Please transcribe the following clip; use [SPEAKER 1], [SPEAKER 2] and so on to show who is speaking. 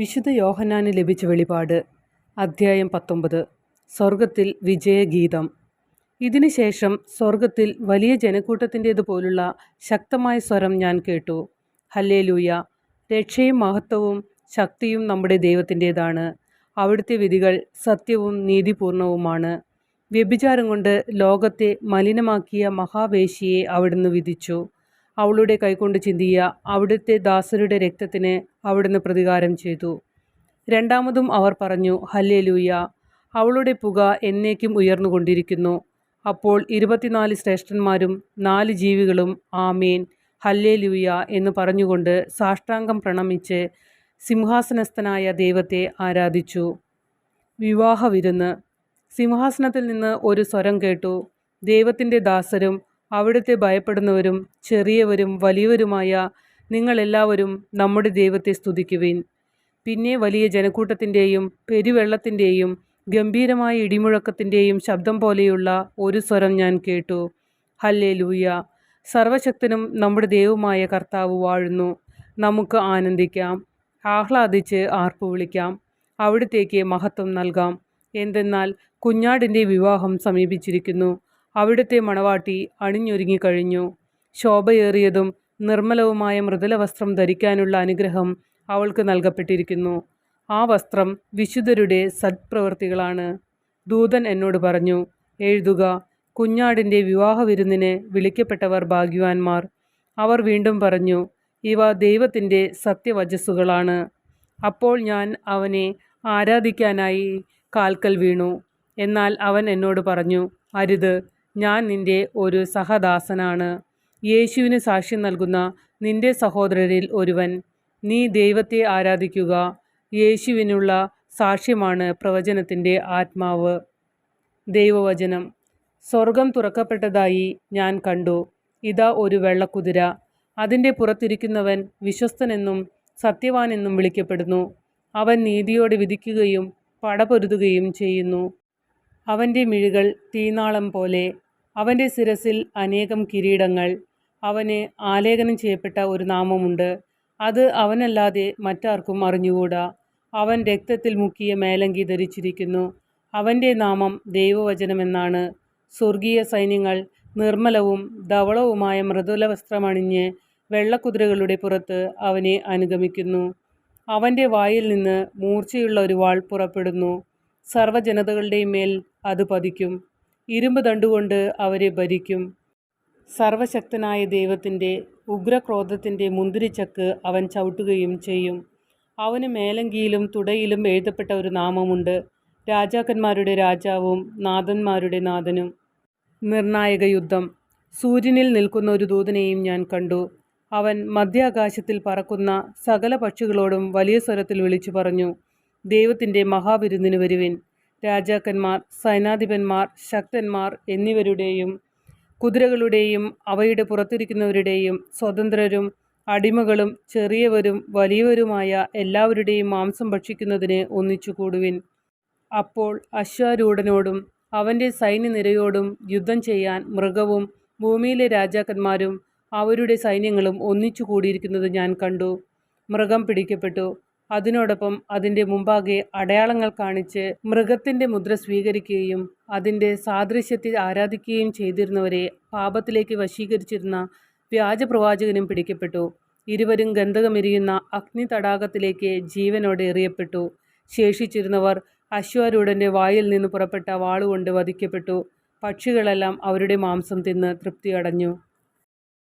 [SPEAKER 1] വിശുദ്ധ യോഹനാന് ലഭിച്ച വെളിപാട് അധ്യായം പത്തൊമ്പത് സ്വർഗത്തിൽ വിജയഗീതം. ഇതിനുശേഷം സ്വർഗത്തിൽ വലിയ ജനക്കൂട്ടത്തിന്റേതുപോലുള്ള ശക്തമായ സ്വരം ഞാൻ കേട്ടു. ഹല്ലേലൂയ രക്ഷയും മഹത്വവും ശക്തിയും നമ്മുടെ ദൈവത്തിന്റേതാണ്. അവിടുത്തെ വിധികൾ സത്യവും നീതിപൂർണവുമാണ്. വ്യഭിചാരം കൊണ്ട് ലോകത്തെ മലിനമാക്കിയ മഹാവേശിയെ അവിടുന്ന് വിധിച്ചു. അവളുടെ കൈകൊണ്ട് ചിന്തിയ അവിടുത്തെ ദാസരുടെ രക്തത്തിന് അവിടുന്ന് പ്രതികാരം ചെയ്തു. രണ്ടാമതും അവർ പറഞ്ഞു ഹല്ലേലൂയ അവളുടെ പുക എന്നേക്കും ഉയർന്നുകൊണ്ടിരിക്കുന്നു. അപ്പോൾ ഇരുപത്തിനാല് ശ്രേഷ്ഠന്മാരും നാല് ജീവികളും ആമേൻ ഹല്ലേലൂയ എന്ന് പറഞ്ഞുകൊണ്ട് സാഷ്ടാംഗം പ്രണമിച്ച് സിംഹാസനസ്ഥനായ ദൈവത്തെ ആരാധിച്ചു. വിവാഹ വിരുന്ന്. സിംഹാസനത്തിൽ നിന്ന് ഒരു സ്വരം കേട്ടു. ദൈവത്തിന്റെ ദാസരും അവിടുത്തെ ഭയപ്പെടുന്നവരും ചെറിയവരും വലിയവരുമായ നിങ്ങളെല്ലാവരും നമ്മുടെ ദൈവത്തെ സ്തുതിക്കുവിൻ. പിന്നെ വലിയ ജനക്കൂട്ടത്തിന്റെയും പെരുവെള്ളത്തിന്റെയും ഗംഭീരമായ ഇടിമുഴക്കത്തിന്റെയും ശബ്ദം പോലെയുള്ള ഒരു സ്വരം ഞാൻ കേട്ടു. ഹല്ലേ ലൂയ സർവശക്തനും നമ്മുടെ ദൈവമായ കർത്താവ് വാഴുന്നു. നമുക്ക് ആനന്ദിക്കാം. ആഹ്ലാദിച്ച് ആർപ്പു വിളിക്കാം. അവിടത്തേക്ക് മഹത്വം നൽകാം. എന്തെന്നാൽ കുഞ്ഞാടിന്റെ വിവാഹം സമീപിച്ചിരിക്കുന്നു. അവിടുത്തെ മണവാട്ടി അണിഞ്ഞൊരുങ്ങിക്കഴിഞ്ഞു ശോഭയേറിയതും നിർമ്മലവുമായ മൃദുല വസ്ത്രം ധരിക്കാനുള്ള അനുഗ്രഹം അവൾക്ക് നൽകപ്പെട്ടിരിക്കുന്നു. ആ വസ്ത്രം വിശുദ്ധരുടെ സത്പ്രവൃത്തികളാണ് ദൂതൻ എന്നോട് പറഞ്ഞു എഴുതുക. കുഞ്ഞാടിന്റെ വിവാഹ വിരുന്നിന് വിളിക്കപ്പെട്ടവർ ഭാഗ്യവാന്മാർ. അവർ വീണ്ടും പറഞ്ഞു ഇവ ദൈവത്തിന്റെ സത്യവചസ്സുകളാണ്. അപ്പോൾ ഞാൻ അവനെ ആരാധിക്കാനായി കാൽക്കൽ വീണു. എന്നാൽ അവൻ എന്നോട് പറഞ്ഞു അരുത്. ഞാൻ നിന്റെ ഒരു സഹദാസനാണ്. യേശുവിന് സാക്ഷ്യം നൽകുന്ന നിന്റെ സഹോദരരിൽ ഒരുവൻ. നീ ദൈവത്തെ ആരാധിക്കുക. യേശുവിനുള്ള സാക്ഷ്യമാണ് പ്രവചനത്തിന്റെ ആത്മാവ്. ദൈവവചനം. സ്വർഗം തുറക്കപ്പെട്ടതായി ഞാൻ കണ്ടു. ഇതാ ഒരു വെള്ളക്കുതിര. അതിന്റെ പുറത്തിരിക്കുന്നവൻ വിശ്വസ്തനെന്നും സത്യവാനെന്നും വിളിക്കപ്പെടുന്നു. അവൻ നീതിയോടെ വിധിക്കുകയും പടപൊരുതുകയും ചെയ്യുന്നു. അവന്റെ മിഴികൾ തീനാളം പോലെ അവന്റെ ശിരസിൽ അനേകം കിരീടങ്ങൾ അവന് ആലേഖനം ചെയ്യപ്പെട്ട ഒരു നാമമുണ്ട്. അത് അവനല്ലാതെ മറ്റാർക്കും അറിഞ്ഞുകൂടാ. അവൻ രക്തത്തിൽ മുക്കിയ മേലങ്കി ധരിച്ചിരിക്കുന്നു. അവന്റെ നാമം ദൈവവചനമെന്നാണ്. സ്വർഗീയ സൈന്യങ്ങൾ നിർമ്മലവും ധവളവുമായ മൃദുല വസ്ത്രമണിഞ്ഞ് വെള്ളക്കുതിരകളുടെ പുറത്ത് അവനെ അനുഗമിക്കുന്നു. അവന്റെ വായിൽ നിന്ന് മൂർച്ചയുള്ള ഒരു വാൾ പുറപ്പെടുന്നു. സർവജനതകളുടെയും മേൽ അത് പതിക്കും. ഇരുമ്പ് തണ്ടുകൊണ്ട് അവരെ ഭരിക്കും. സർവശക്തനായ ദൈവത്തിന്റെ ഉഗ്രക്രോധത്തിന്റെ മുന്തിരിച്ചക്ക് അവൻ ചവിട്ടുകയും ചെയ്യും. അവന് മേലങ്കിയിലും തുടയിലും എഴുതപ്പെട്ട ഒരു നാമമുണ്ട്. രാജാക്കന്മാരുടെ രാജാവും നാഥന്മാരുടെ നാഥനും. നിർണായക യുദ്ധം. സൂര്യനിൽ നിൽക്കുന്ന ഒരു ദൂതനെയും ഞാൻ കണ്ടു. അവൻ മധ്യാകാശത്തിൽ പറക്കുന്ന സകല പക്ഷികളോടും വലിയ സ്വരത്തിൽ വിളിച്ചു പറഞ്ഞു ദൈവത്തിന്റെ മഹാവിരുന്നിന് വരുവിൻ. രാജാക്കന്മാർ സൈനാധിപന്മാർ ശക്തന്മാർ എന്നിവരുടെയും കുതിരകളുടെയും അവയുടെ പുറത്തിരിക്കുന്നവരുടെയും സ്വതന്ത്രരും അടിമകളും ചെറിയവരും വലിയവരുമായ എല്ലാവരുടെയും മാംസം ഭക്ഷിക്കുന്നതിന് ഒന്നിച്ചുകൂടുവിൻ. അപ്പോൾ അശ്വാരൂഢനോടും അവന്റെ സൈന്യനിരയോടും യുദ്ധം ചെയ്യാൻ മൃഗവും ഭൂമിയിലെ രാജാക്കന്മാരും അവരുടെ സൈന്യങ്ങളും ഒന്നിച്ചു കൂടിയിരിക്കുന്നത് ഞാൻ കണ്ടു. മൃഗം പിടിക്കപ്പെട്ടു. അതിനോടൊപ്പം അതിന്റെ മുമ്പാകെ അടയാളങ്ങൾ കാണിച്ച് മൃഗത്തിന്റെ മുദ്ര സ്വീകരിക്കുകയും അതിന്റെ സാദൃശ്യത്തിൽ ആരാധിക്കുകയും ചെയ്തിരുന്നവരെ പാപത്തിലേക്ക് വശീകരിച്ചിരുന്ന വ്യാജപ്രവാചകനും പിടിക്കപ്പെട്ടു. ഇരുവരും ഗന്ധകമെരിയുന്ന അഗ്നി തടാകത്തിലേക്ക് ജീവനോടെ എറിയപ്പെട്ടു. ശേഷിച്ചിരുന്നവർ അശ്വാരൂഢന്റെ വായിൽ നിന്ന് പുറപ്പെട്ട വാളുകൊണ്ട് വധിക്കപ്പെട്ടു. പക്ഷികളെല്ലാം അവരുടെ മാംസം തിന്ന് തൃപ്തിയടഞ്ഞു.